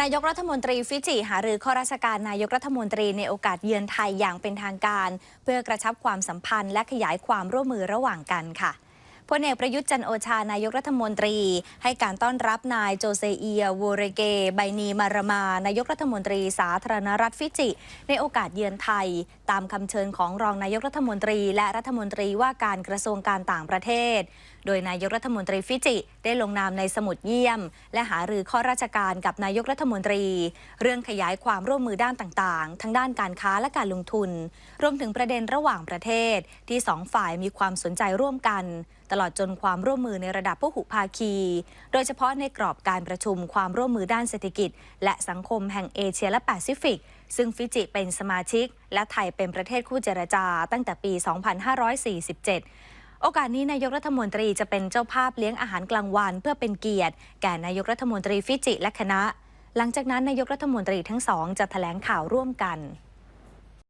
นายกรัฐมนตรีฟิจิหารือข้อราชการนายกรัฐมนตรีในโอกาสเยือนไทยอย่างเป็นทางการ เพื่อกระชับความสัมพันธ์และขยายความร่วมมือระหว่างกันค่ะ พลเอกประยุทธ์จันโอชานายกรัฐมนตรี ให้การต้อนรับนายโจเซเอียวูเรเก ไบนีมารมานายกรัฐมนตรีสาธารณรัฐฟิจิ ในโอกาสเยือนไทย ตามคำเชิญของรองนายกรัฐมนตรี และรัฐมนตรีว่าการกระทรวงการต่างประเทศ โดยนายกรัฐมนตรีฟิจิ ได้ลงนามในสมุดเยี่ยม และหารือข้อราชการกับนายกรัฐมนตรี เรื่องขยายความร่วมมือด้านต่างๆ ทั้งด้านการค้าและการลงทุน รวมถึงประเด็นระหว่างประเทศที่สองฝ่ายมีความสนใจร่วมกัน ตลอดจนความร่วมมือในระดับพหุภาคี โดยเฉพาะในกรอบการประชุมความร่วมมือด้านเศรษฐกิจ และสังคมแห่งเอเชียและแปซิฟิก ซึ่งฟิจิเป็นสมาชิก และไทยเป็นประเทศคู่เจรจา ตั้งแต่ปี 2547โอกาสนี้นายกรัฐมนตรีจะเป็นเจ้าภาพเลี้ยงอาหารกลางวัน เพื่อเป็นเกียรติ แก่นายกรัฐมนตรีฟิจิและคณะ หลังจากนั้นนายกรัฐมนตรีทั้งสองจะแถลงข่าวร่วมกัน